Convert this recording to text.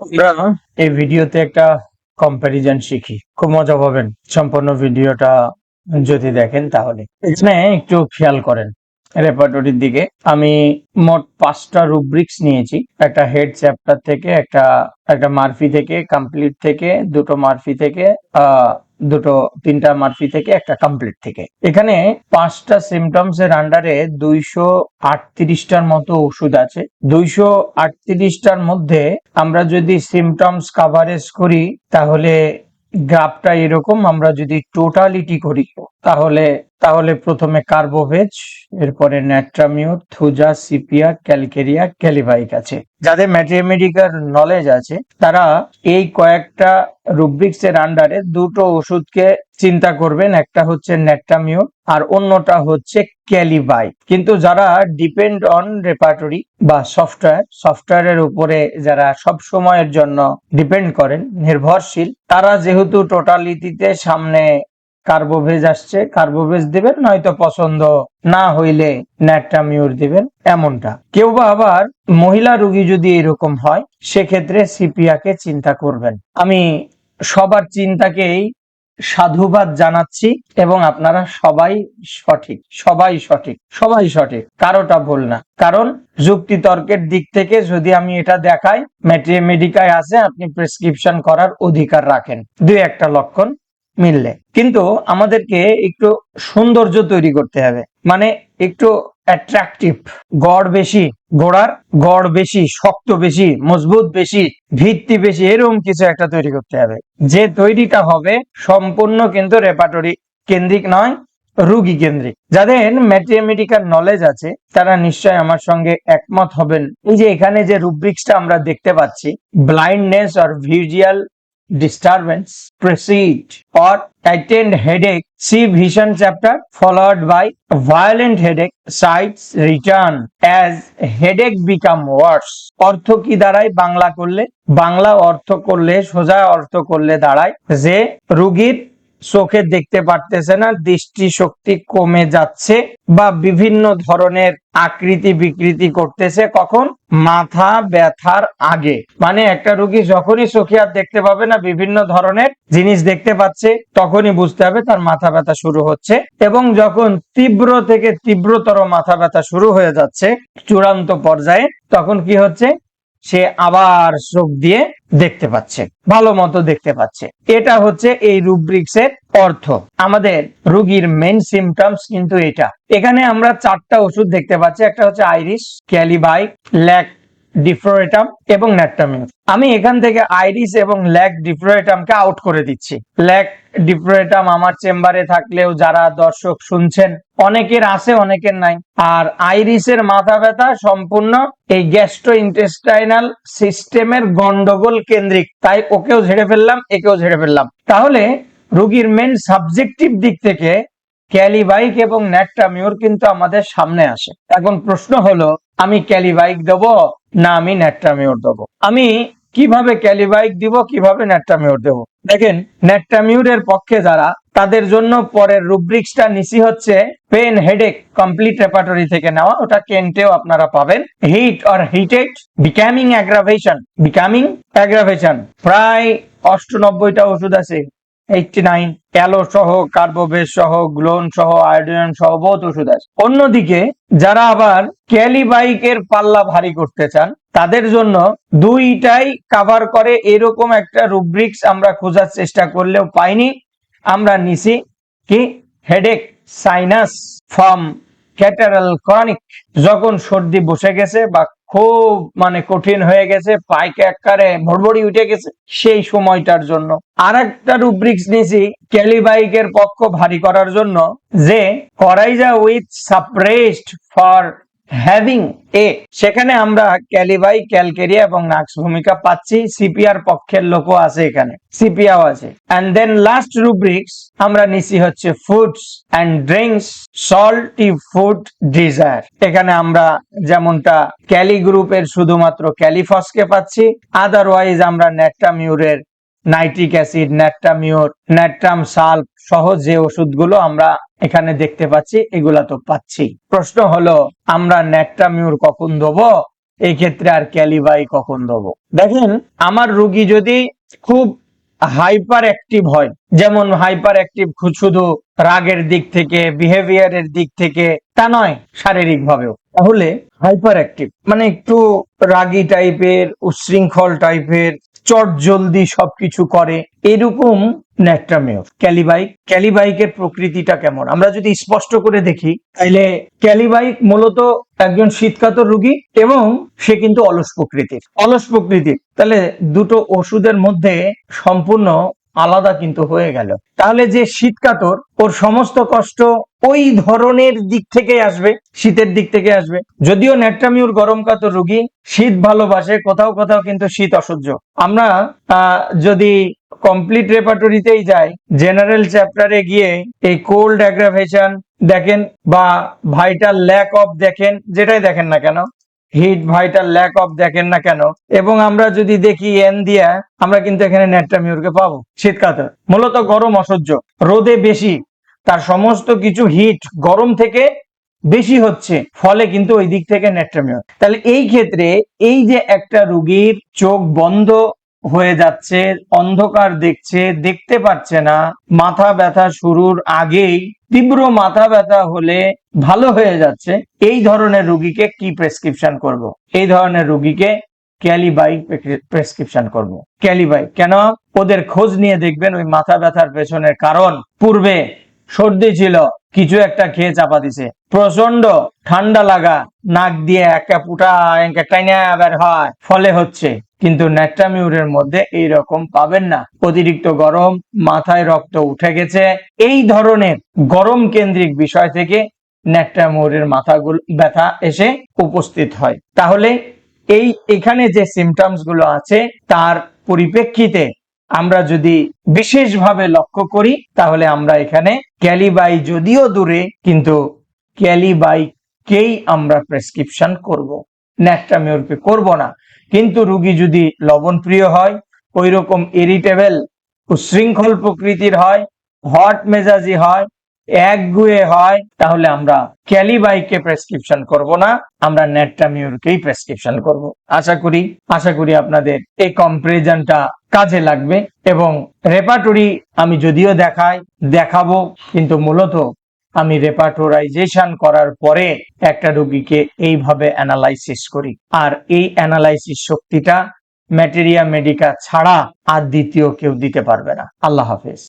আমরা এই ভিডিওতে একটা কম্প্যারিজন শিখি। খুব মজা পাবেন। সম্পূর্ণ ভিডিওটা যদি দেখেন তাহলে। এখানে একটু খেয়াল করেন। রেপার্টরির দিকে, আমি মোট পাঁচটা রুব্রিক্স নিয়েছি। একটা হেড চ্যাপ্টার থেকে, একটা একটা মার্ফি থেকে কমপ্লিট থেকে, দুটো মার্ফি থেকে দুটো, তিনটা মার্ফি থেকে, একটা কমপ্লিট থেকে। এখানে পাঁচটা সিমটমস এর আন্ডারে দুইশো আটত্রিশটার মতো ওষুধ আছে। দুইশো আটত্রিশটার মধ্যে আমরা যদি সিমটমস কাভারেজ করি, তাহলে গ্রাফটা এরকম, আমরা যদি টোটালিটি করি, তাহলে তাহলে প্রথমে কার্বোভেজ, এরপরে natrum mur, thuja, sepia, calcarea, kali bich আছে। যাদের ম্যাথমেটিক্যাল নলেজ আছে, তারা এই কয়েকটা রুব্রিক্স এর আন্ডারে দুটো ওষুধকে চিন্তা করবেন, একটা হচ্ছে ন্যাট্রামিউর আর অন্যটা হচ্ছে ক্যালিবাই কিন্তু যারা ডিপেন্ড অন রেপার্টরি বা সফটওয়্যার সফটওয়্যারের উপরে যারা সব সময়ের জন্য ডিপেন্ড করেন, নির্ভরশীল, তারা যেহেতু টোটালিটিতে সামনে কার্বোভেজ আসছে, কার্বোভেজ দিবেন, নয়তো পছন্দ না হইলে ন্যাট্রামিউর দিবেন, এমনটা। কেউ বা আবার মহিলা রুগী যদি এরকম হয়, সেক্ষেত্রে সিপিয়াকে চিন্তা করবেন। আমি সবার চিন্তাকেই সাধুবাদ জানাচ্ছি এবং আপনারা সবাই সঠিক সবাই সঠিক সবাই সঠিক, কারোটা ভুল না। কারণ যুক্তি তর্কের দিক থেকে যদি আমি এটা দেখাই মেডিকায় আছে, আপনি প্রেসক্রিপশন করার অধিকার রাখেন। দুই একটা লক্ষণ মিললে। কিন্তু আমাদেরকে একটু সৌন্দর্য তৈরি করতে হবে। মানে একটু অ্যাট্রাকটিভ গড় বেশি গোড়ার গড় বেশি, শক্ত বেশি, মজবুত বেশি, ভিত্তি বেশি, এরকম কিছু একটা তৈরি করতে হবে। যে তৈরিটা হবে সম্পূর্ণ কিন্তু রেপাটরি কেন্দ্রিক নয়, রুগী কেন্দ্রিক। যাদের ম্যাথমেটিক্যাল নলেজ আছে, তারা নিশ্চয় আমার সঙ্গে একমত হবেন। এই যে এখানে যে রুব্রিক্সটা আমরা দেখতে পাচ্ছি blindness or visual disturbance proceed or attend headache see vision chapter followed by violent headache sights return as headache become worse অর্থ কি দাঁড়ায় বাংলা করলে বাংলা অর্থ করলে সোজা অর্থ করলে দাঁড়ায় যে রুগীর চোখে দেখতে পারতেছে না দৃষ্টি শক্তি কমে যাচ্ছে বা বিভিন্ন ধরনের আকৃতি বিকৃতি করতেছে কখন? মাথা ব্যথার আগে। মানে একটা রুগী যখনই চোখে আর দেখতে পাবে না, বিভিন্ন ধরনের জিনিস দেখতে পাচ্ছে, তখনই বুঝতে হবে তার মাথা ব্যথা শুরু হচ্ছে এবং যখন তীব্র থেকে তীব্রতর মাথা ব্যথা শুরু হয়ে যাচ্ছে চূড়ান্ত পর্যায়ে, তখন কি হচ্ছে? সে আবার চোখ দিয়ে দেখতে পাচ্ছে, ভালো মতো দেখতে পাচ্ছে। এটা হচ্ছে এই রুব্রিক্স এর অর্থ। আমাদের রুগীর মেন সিমটমস কিন্তু এটা। এখানে আমরা চারটা ওষুধ দেখতে পাচ্ছি। একটা হচ্ছে আইরিশ ক্যালিবাই ল্যাক ডিফ্লোরেটাম এবং ন্যাট্টামিউর আমি এখান থেকে আইরিস এবং ল্যাক ডিফ্লোরেটামকে আউট করে দিচ্ছি। ল্যাক ডিফ্লোরেটাম আমার চেম্বারে থাকলেও যারা দর্শক শুনছেন, অনেকের আছে, অনেকের নাই। আর আইরিসের মাথা ব্যথা সম্পূর্ণ এই গ্যাস্ট্রো ইন্টেস্টাইনাল সিস্টেমের গন্ডগোল কেন্দ্রিক। তাই ওকেও ঝেড়ে ফেললাম, একেও ঝেড়ে ফেললাম। তাহলে রোগীর মেন সাবজেক্টিভ দিক থেকে ক্যালিবাইক এবং ন্যাট্রামিউর কিন্তু আমাদের সামনে আসে। এখন প্রশ্ন হলো, আমি ক্যালিবাইক দেব না আমি ন্যাট্রামিউর দেব? আমি কীভাবে ক্যালিবাইক দিব, কীভাবে ন্যাট্রামিউর দেব? দেখেন ন্যাট্রামিউরের পক্ষে যারা, তাদের জন্য পরের রুব্রিক্সটা নিচি হচ্ছে পেন হেডেক কমপ্লিট রেপার্টরি থেকে নেওয়া। ওটা কেন্টেও আপনারা পাবেন। Heat or heated becoming aggravation. Becoming aggravation. প্রায় অষ্টনব্বইটা ওষুধ আছে। এইটটি নাইন ক্যালো সহ কার্বোবেস সহ, গ্লোন সহ, আয়োডিন সহ বহুত ওষুধ আছে। অন্যদিকে যারা আবার ক্যালিবাইকের পাল্লা ভারী করতে চান, তাদের জন্য দুইটাই কাভার করে এরকম একটা রুব্রিক্স আমরা খোঁজার চেষ্টা করলেও পাইনি। আমরা নিছি কি? Headache sinus form catarrhal chronic যখন সর্দি বসে গেছে বা খুব মানে কঠিন হয়ে গেছে, পাইকে একারে ভরভরি উঠে গেছে, সেই সময়টার জন্য। আর একটা রুব্রিক্স নিয়েছি ক্যালিবাইকের পক্ষ ভারী করার জন্য, যে coryza with suppressed for having a সেখানে আমরা ক্যালিবাই, ক্যালকেরিয়া এবং নাক্স ভূমিকা পাচ্ছি। সিপিআর পক্ষের লোকও আছে এখানে, সিপিআও আছে। অ্যান্ড দেন লাস্ট রুব্রিক্স আমরা নিছি হচ্ছে foods and drinks salty food desire এখানে আমরা যেমনটা ক্যালি গ্রুপের শুধুমাত্র ক্যালিফসকে পাচ্ছি আদারওয়াইজ আমরা ন্যাট্রামিউরের nitric acid natrum mur natrum sulph সহ যে ওষুধগুলো আমরা এখানে দেখতে পাচ্ছি, এগুলা তো পাচ্ছি। প্রশ্ন হলো, আমরা ন্যাট্রামিউর কখন দেবো? এই ক্ষেত্রে আর ক্যালিবাই কখন দেবো? দেখেন, আমার রুগী যদি খুব হাইপার অ্যাক্টিভ হয়, যেমন হাইপার অ্যাক্টিভ শুধু রাগের দিক থেকে, বিহেভিয়ারের দিক থেকে, তা নয় শারীরিক ভাবেও তাহলে হাইপার অ্যাক্টিভ মানে একটু রাগী টাইপের উচ্ছৃঙ্খল টাইপের চট জলদি সবকিছু করে। এরকম ন্যাট্রামিও ক্যালিবাইক, ক্যালিবাইকের প্রকৃতিটা কেমন? আমরা যদি স্পষ্ট করে দেখি, তাইলে ক্যালিবাইক মূলত একজন শীতকাতর রুগী এবং সে কিন্তু অলস প্রকৃতির। অলস প্রকৃতির। তাহলে দুটো ওষুধের মধ্যে সম্পূর্ণ আলাদা কিন্তু হয়ে গেল। তাহলে যে শীতকাতর ওর সমস্ত কষ্ট ওই ধরনের দিক থেকে আসবে, শীতের দিক থেকে আসবে। যদিও ন্যাট্রামিউর গরম কাতর রোগী, শীত ভালোবাসে, কোথাও কোথাও কিন্তু শীত অসহ্য। আমরা যদি কমপ্লিট রেপার্টরিতেই যাই জেনারেল চ্যাপ্টারে গিয়ে এই কোল্ড অ্যাগ্রাভেশন দেখেন বা ভাইটাল ল্যাক অফ দেখেন, যেটাই দেখেন না কেন হিট ভাইটাল ল্যাক অফ দেখেন না কেন? এবং আমরা যদি দেখি এন দিয়া, আমরা কিন্তু এখানে ন্যাট্রামিউরকে পাবো শীতকাতর। মূলত গরম অসহ্য। রোদে বেশি। তার সমস্ত কিছু হিট গরম থেকে বেশি হচ্ছে। ফলে কিন্তু ওই দিক থেকে নেট্রামিউর তাহলে এই ক্ষেত্রে এই যে একটা রুগীর চোখ বন্ধ হয়ে যাচ্ছে, অন্ধকার দেখছে, দেখতে পাচ্ছে না। মাথা ব্যথা শুরুর আগেই তীব্র মাথা ব্যথা হলে ভালো হয়ে যাচ্ছে। এই ধরনের রুগীকে কি প্রেসক্রিপশন করব। এই ধরনের রুগীকে ক্যালিবাই প্রেসক্রিপশন করব। ক্যালিবাই কেন? ওদের খোঁজ নিয়ে দেখবেন ওই মাথা ব্যথার পেছনের কারণ। পূর্বে সর্দি ছিল, কিছু একটা খেয়ে চাপা দিছে। প্রচণ্ড ঠান্ডা লাগা, নাক দিয়ে একটা পুটা একটা টাইনা বের হয়। ফলে হচ্ছে কিন্তু ন্যাট্রামিউরের মধ্যে এই রকম পাবেন না। অতিরিক্ত গরম, মাথায় রক্ত উঠে গেছে। এই ধরনের গরম কেন্দ্রিক বিষয় থেকে ন্যাট্রামিউরের মাথাগুলো ব্যথা এসে উপস্থিত হয়। তাহলে এই এখানে যে সিমটমসগুলো আছে, তার পরিপ্রেক্ষিতে আমরা যদি বিশেষভাবে লক্ষ্য করি, তাহলে আমরা এখানে ক্যালিবাই যদিও দূরে, কিন্তু ক্যালিবাইকেই আমরা প্রেসক্রিপশন করব। ন্যাট্রামিউরকে করব না। কিন্তু রুগী যদি লবণপ্রিয় হয় ওই রকম ইরিটেবল উশৃঙ্খল প্রকৃতির হয় হট মেজাজি হয়, একগুয়ে হয়, তাহলে আমরা ক্যালিবাইকে প্রেসক্রিপশন করব না, আমরা ন্যাট্রামিউরকেই প্রেসক্রিপশন করব। আশা করি আশা করি আপনাদের এই কম্পারিজনটা কাজে লাগবে এবং রেপাটরি আমি যদিও দেখাই, দেখাবো, কিন্তু মূলত আমি রেপার্টোরাইজেশন করার পরে একটা রুগীকে এইভাবে অ্যানালাইসিস করি। আর এই অ্যানালাইসিস শক্তিটা ম্যাটেরিয়া মেডিকা ছাড়া আর দ্বিতীয় কেউ দিতে পারবে না। আল্লাহ হাফেজ।